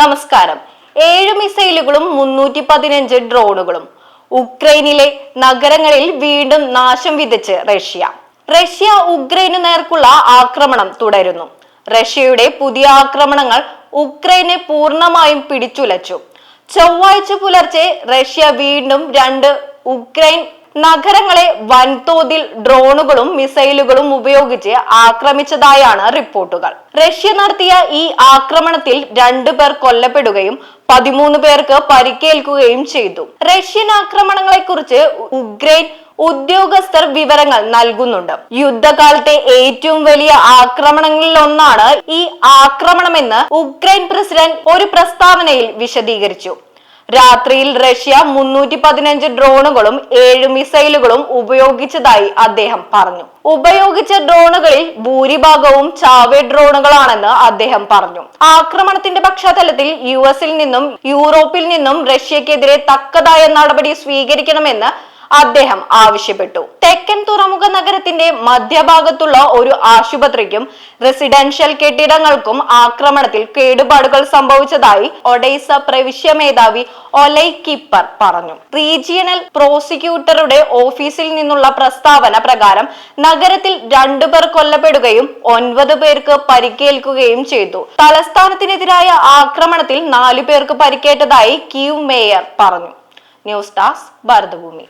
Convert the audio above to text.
നമസ്കാരം. ഏഴ് മിസൈലുകളും മുന്നൂറ്റി പതിനഞ്ച് ഡ്രോണുകളും. ഉക്രൈനിലെ നഗരങ്ങളിൽ വീണ്ടും നാശം വിതച്ച് റഷ്യ. റഷ്യ ഉക്രൈനു നേർക്കുള്ള ആക്രമണം തുടരുന്നു. റഷ്യയുടെ പുതിയ ആക്രമണങ്ങൾ ഉക്രൈനെ പൂർണമായും പിടിച്ചുലച്ചു. ചൊവ്വാഴ്ച പുലർച്ചെ റഷ്യ വീണ്ടും രണ്ട് ഉക്രൈൻ നഗരങ്ങളെ വൻതോതിൽ ഡ്രോണുകളും മിസൈലുകളും ഉപയോഗിച്ച് ആക്രമിച്ചതായാണ് റിപ്പോർട്ടുകൾ. റഷ്യ നടത്തിയ ഈ ആക്രമണത്തിൽ രണ്ടു പേർ കൊല്ലപ്പെടുകയും പതിമൂന്ന് പേർക്ക് പരിക്കേൽക്കുകയും ചെയ്തു. റഷ്യൻ ആക്രമണങ്ങളെക്കുറിച്ച് ഉക്രൈൻ ഉദ്യോഗസ്ഥർ വിവരങ്ങൾ നൽകുന്നുണ്ട്. യുദ്ധകാലത്തെ ഏറ്റവും വലിയ ആക്രമണങ്ങളിൽ ഒന്നാണ് ഈ ആക്രമണമെന്ന് ഉക്രൈൻ പ്രസിഡന്റ് ഒരു പ്രസ്താവനയിൽ വിശദീകരിച്ചു. രാത്രിയിൽ റഷ്യ മുന്നൂറ്റി പതിനഞ്ച് ഡ്രോണുകളും ഏഴ് മിസൈലുകളും ഉപയോഗിച്ചതായി അദ്ദേഹം പറഞ്ഞു. ഉപയോഗിച്ച ഡ്രോണുകളിൽ ഭൂരിഭാഗവും ചാവേ ഡ്രോണുകളാണെന്ന് അദ്ദേഹം പറഞ്ഞു. ആക്രമണത്തിന്റെ പശ്ചാത്തലത്തിൽ യു എസിൽ നിന്നും യൂറോപ്പിൽ നിന്നും റഷ്യക്കെതിരെ തക്കതായ നടപടി സ്വീകരിക്കണമെന്ന് അദ്ദേഹം ആവശ്യപ്പെട്ടു. തെക്കൻ തുറമുഖ നഗരത്തിന്റെ മധ്യഭാഗത്തുള്ള ഒരു ആശുപത്രിക്കും റെസിഡൻഷ്യൽ കെട്ടിടങ്ങൾക്കും ആക്രമണത്തിൽ കേടുപാടുകൾ സംഭവിച്ചതായി ഒഡൈസ പ്രവിശ്യ മേധാവി ഒലൈ കിപ്പർ പറഞ്ഞു. റീജിയണൽ പ്രോസിക്യൂട്ടറുടെ ഓഫീസിൽ നിന്നുള്ള പ്രസ്താവന പ്രകാരം നഗരത്തിൽ രണ്ടുപേർ കൊല്ലപ്പെടുകയും ഒൻപത് പേർക്ക് പരിക്കേൽക്കുകയും ചെയ്തു. തലസ്ഥാനത്തിനെതിരായ ആക്രമണത്തിൽ നാലു പേർക്ക് പരിക്കേറ്റതായി ക്യൂ മേയർ പറഞ്ഞു. News desk Bharathabhoomi.